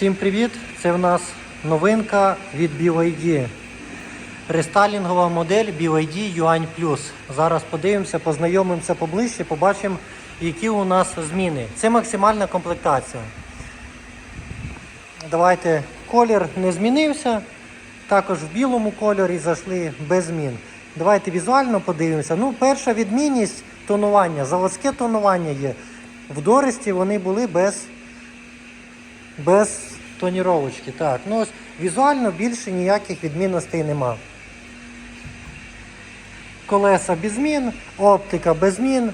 Всім привіт! Це в нас новинка від BYD. Рестайлінгова модель BYD Yuan Plus. Зараз подивимося, познайомимося поближче, побачимо, які у нас зміни. Це максимальна комплектація. Давайте колір не змінився. Також в білому кольорі зайшли без змін. Давайте візуально подивимося. Ну, перша відмінність тонування. Заводське тонування є. В Доресті вони були без без тоніровочки. Так, ну ось візуально більше ніяких відмінностей нема. Колеса без змін, оптика без змін.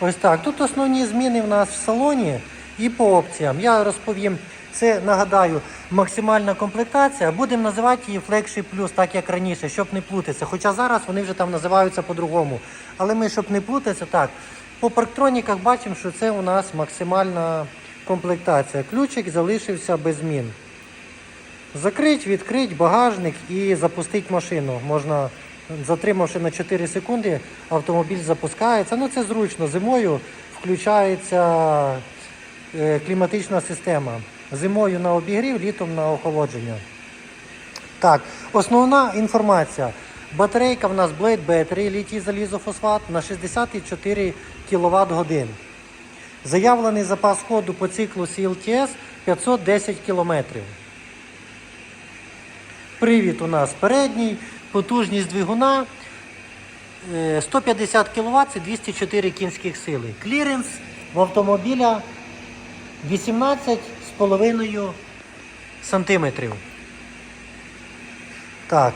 Ось так. Тут основні зміни в нас в салоні і по опціям. Я розповім. Це нагадаю, максимальна комплектація. Будемо називати її Flagship Plus, так як раніше, щоб не плутатися. Хоча зараз вони вже там називаються по-другому. Але ми, щоб не плутатися, так. По парктроніках бачимо, що це у нас максимальна комплектація. Ключик залишився без змін. Закрить, відкрить багажник і запустити машину. Можна, затримавши на 4 секунди, автомобіль запускається. Ну це зручно. Зимою включається е, кліматична система. Зимою на обігрів, літом на охолодження. Так, основна інформація. Батарейка в нас Blade Battery, літій залізофосфат на 64 кВт годин. Заявлений запас ходу по циклу CLTS 510 км. Привід у нас передній, потужність двигуна е, 150 кВт це 204 кінських сили. Кліренс в автомобіля 18,5 сантиметрів. Так,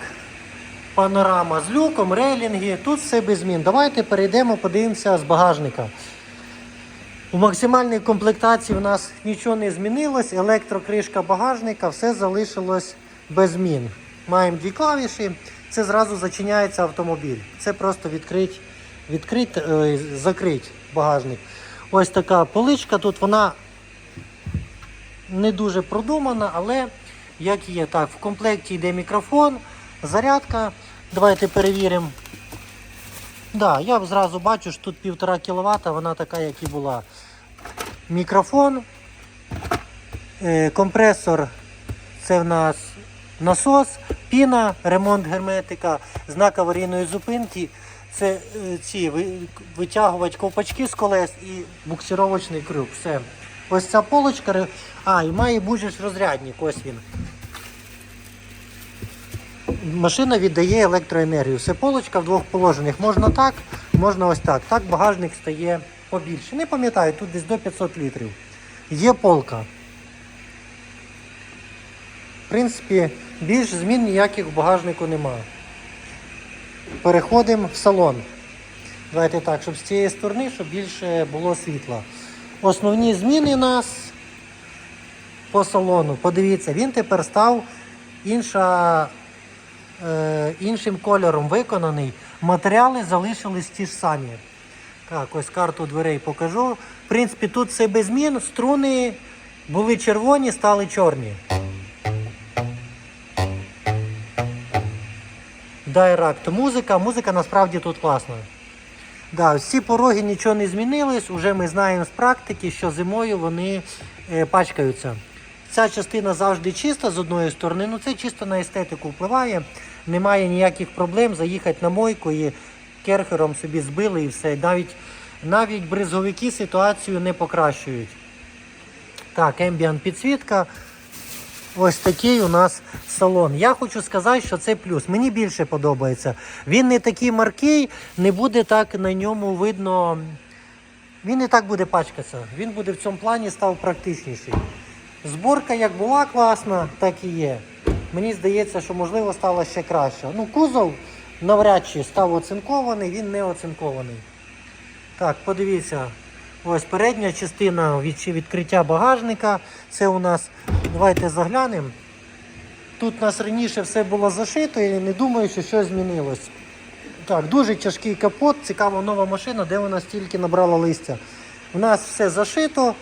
панорама з люком, рейлінги, тут все без змін. Давайте перейдемо, подивимося з багажника. У максимальній комплектації у нас нічого не змінилось, електрокришка багажника, все залишилось без змін. Маємо дві клавіші, це зразу зачиняється автомобіль. Це просто відкрить, відкрить, е, закрить багажник. Ось така поличка, тут вона не дуже продумана, але як є. Так, в комплекті йде мікрофон, зарядка. Давайте перевіримо. Да, я зразу бачу, що тут 1,5 кВт, вона така, як і була. Мікрофон, е, компресор це в нас насос, піна, ремонт герметика, знак аварійної зупинки. Це е, ці ви- витягувач ковпачки з колес і буксировочний крюк. Все. Ось ця полочка. А, і має бути розрядник, ось він. Машина віддає електроенергію. Це полочка в двох положеннях. Можна так, можна ось так. Так багажник стає побільше. Не пам'ятаю, тут десь до 500 літрів. Є полка. В принципі, більш змін ніяких в багажнику немає. Переходимо в салон. Давайте так, щоб з цієї сторони, щоб більше було світла. Основні зміни у нас по салону. Подивіться, він тепер став інша, іншим кольором виконаний. Матеріали залишились ті ж самі. Так, ось карту дверей покажу. В принципі, тут все без змін. Струни були червоні, стали чорні. Дайракт музика. Музика насправді тут класна. Да, ці пороги нічого не змінилось. Уже ми знаємо з практики, що зимою вони е, пачкаються. Ця частина завжди чиста з одної сторони, ну це чисто на естетику впливає. Немає ніяких проблем заїхати на мойку і керхером собі збили і все. Навіть, навіть бризговики ситуацію не покращують. Так, ембіант підсвітка. Ось такий у нас салон. Я хочу сказати, що це плюс. Мені більше подобається. Він не такий маркий, не буде так на ньому видно. Він не так буде пачкатися. Він буде в цьому плані став практичніший. Зборка як була класна, так і є. Мені здається, що можливо стало ще краще. Ну, кузов навряд чи став оцинкований, він не оцинкований. Так, подивіться. Ось передня частина від відкриття багажника. Це у нас. Давайте заглянемо. Тут у нас раніше все було зашито і не думаю, що щось змінилось. Так, дуже тяжкий капот, цікава нова машина, де вона стільки набрала листя. У нас все зашито.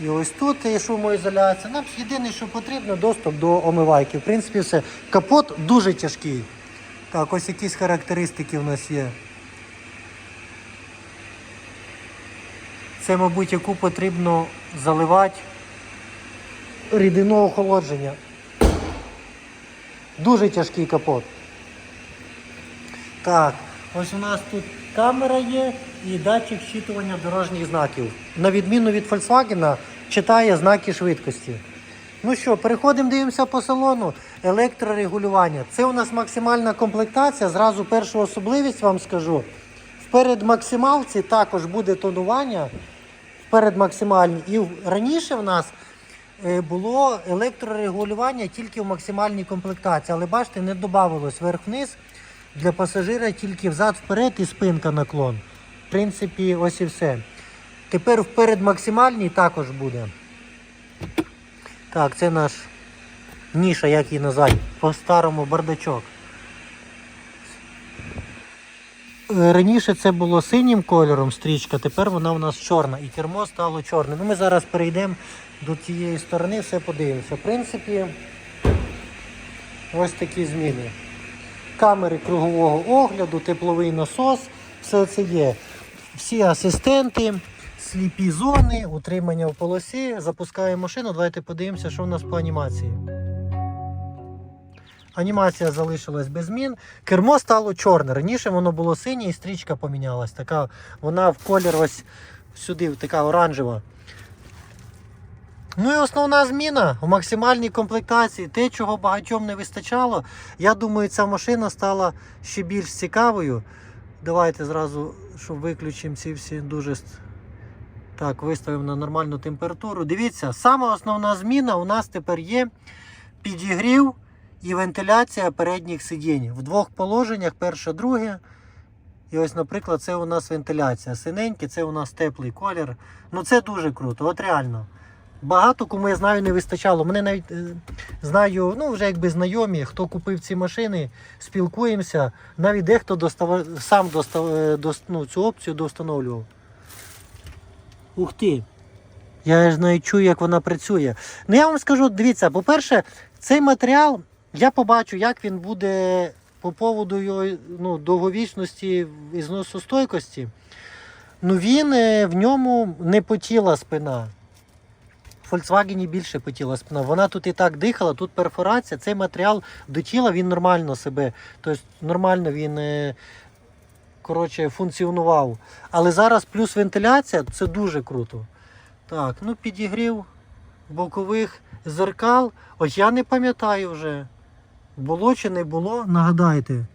І ось тут є шумоізоляція. Нам єдине, що потрібно, доступ до омивайки. В принципі, все. Капот дуже тяжкий. Так, ось якісь характеристики в нас є. Це, мабуть, яку потрібно заливати рідину охолодження. Дуже тяжкий капот. Так, ось у нас тут камера є і датчик щитування дорожніх знаків. На відміну від Volkswagen, читає знаки швидкості. Ну що, переходимо, дивимося по салону. Електрорегулювання. Це у нас максимальна комплектація. Зразу першу особливість вам скажу. Вперед максималці також буде тонування. Вперед максимальній. І раніше в нас е, було електрорегулювання тільки в максимальній комплектації. Але бачите, не додавалось вверх-вниз. Для пасажира тільки взад-вперед і спинка наклон. В принципі, ось і все. Тепер вперед максимальній також буде. Так, це наш ніша, як її назвати, по-старому бардачок. Е, Раніше це було синім кольором стрічка, тепер вона у нас чорна і кермо стало чорне. Ну, ми зараз перейдемо до тієї сторони, все подивимося. В принципі, ось такі зміни. Камери кругового огляду, тепловий насос, все це є. Всі асистенти, сліпі зони, утримання в полосі. Запускаємо машину. Давайте подивимося, що в нас по анімації. Анімація залишилась без змін. Кермо стало чорне. Раніше воно було синє і стрічка помінялась. Така, вона в колір ось сюди, така оранжева. Ну і основна зміна в максимальній комплектації. Те, чого багатьом не вистачало. Я думаю, ця машина стала ще більш цікавою. Давайте зразу, щоб виключимо ці всі дуже. Так, виставимо на нормальну температуру. Дивіться, сама основна зміна у нас тепер є підігрів і вентиляція передніх сидінь. В двох положеннях, перше, друге. І ось, наприклад, це у нас вентиляція. Синеньке, це у нас теплий колір. Ну це дуже круто, от реально. Багато кому я знаю не вистачало. Мене навіть е, знаю, ну вже якби знайомі, хто купив ці машини, спілкуємося. Навіть дехто достава, сам достав, е, дос- ну, цю опцію доустановлював. Ух ти! Я ж навіть чую, як вона працює. Ну я вам скажу, дивіться, по-перше, цей матеріал я побачу, як він буде по поводу його ну, довговічності і зносостойкості. Ну він е, в ньому не потіла спина. Volkswagen більше потіла спина. Вона тут і так дихала, тут перфорація. Цей матеріал до тіла він нормально себе. Тобто нормально він е, коротше, функціонував. Але зараз плюс вентиляція це дуже круто. Так, ну підігрів бокових зеркал. Ось я не пам'ятаю вже. Було чи не було, нагадайте.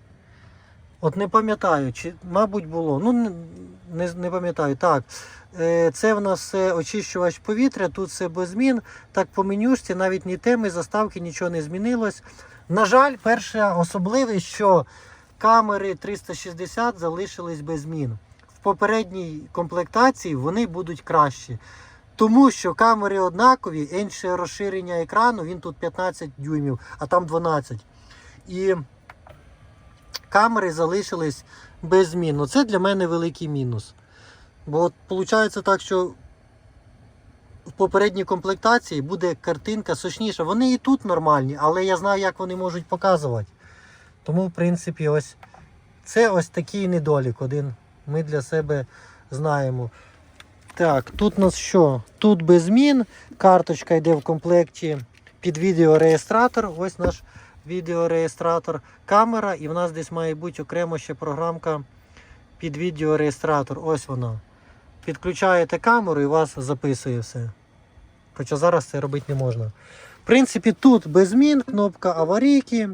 От не пам'ятаю, чи, мабуть, було. Ну, не, не пам'ятаю. Так. Е, Це в нас е, очищувач повітря, тут все без змін. Так по менюшці навіть ні теми, заставки, нічого не змінилось. На жаль, перша особливість, що камери 360 залишились без змін. В попередній комплектації вони будуть кращі. Тому що камери однакові, інше розширення екрану, він тут 15 дюймів, а там 12. І камери залишились без змін. Це для мене великий мінус. Бо виходить так, що в попередній комплектації буде картинка сочніша. Вони і тут нормальні, але я знаю, як вони можуть показувати. Тому, в принципі, ось це ось такий недолік. Один ми для себе знаємо. Так, тут у нас що? Тут без змін. Карточка йде в комплекті під відеореєстратор. Ось наш відеореєстратор, камера, і в нас десь має бути окремо ще програмка під відеореєстратор. Ось вона підключаєте камеру і вас записує все. Хоча зараз це робити не можна. В принципі, тут без змін кнопка аварійки.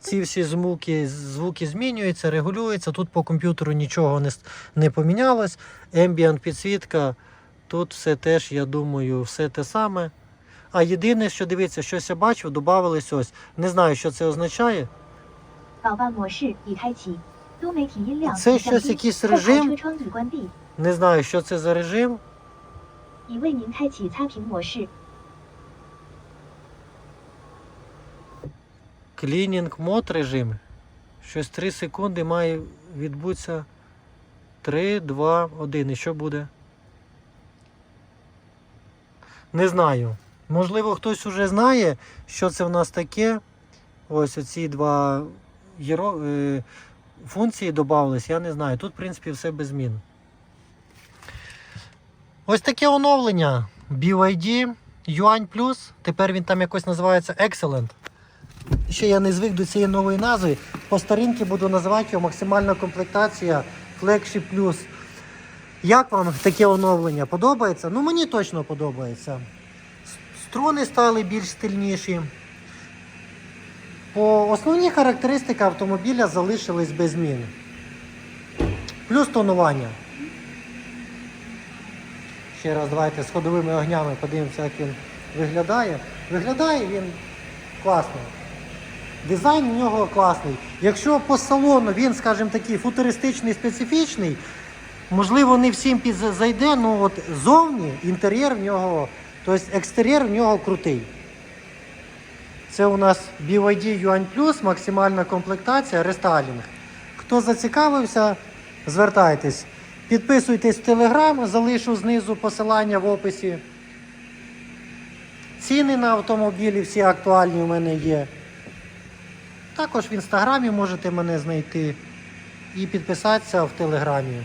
Ці всі звуки звуки змінюються, регулюються. Тут по комп'ютеру нічого не не помінялось. Ambient підсвітка. Тут все теж, я думаю, все те саме. А єдине, що дивиться, щось я бачив, додавалось ось. Не знаю, що це означає. Це щось якийсь режим. Не знаю, що це за режим. Клінінг мод режим. Щось 3 секунди має відбутися 3, 2, 1. І що буде? Не знаю. Можливо, хтось уже знає, що це в нас таке. Ось оці два е, функції додавались, я не знаю. Тут, в принципі, все без змін. Ось таке оновлення. BYD Yuan Plus. Тепер він там якось називається Excellent. Ще я не звик до цієї нової назви. По старинці буду називати його максимальна комплектація Flagship Plus. Як вам таке оновлення? Подобається? Ну мені точно подобається. Струни стали більш стильніші. По основні характеристики автомобіля залишились без змін. Плюс тонування. Ще раз давайте з ходовими огнями подивимося, як він виглядає. Виглядає він класно. Дизайн у нього класний. Якщо по салону він, скажімо такий, футуристичний, специфічний, можливо, не всім зайде, ну от зовні інтер'єр в нього, тобто екстер'єр в нього крутий. Це у нас BYD Yuan Plus, максимальна комплектація, рестайлінг. Хто зацікавився, звертайтесь. Підписуйтесь в телеграм, залишу знизу посилання в описі. Ціни на автомобілі всі актуальні у мене є. Також в інстаграмі можете мене знайти і підписатися в телеграмі.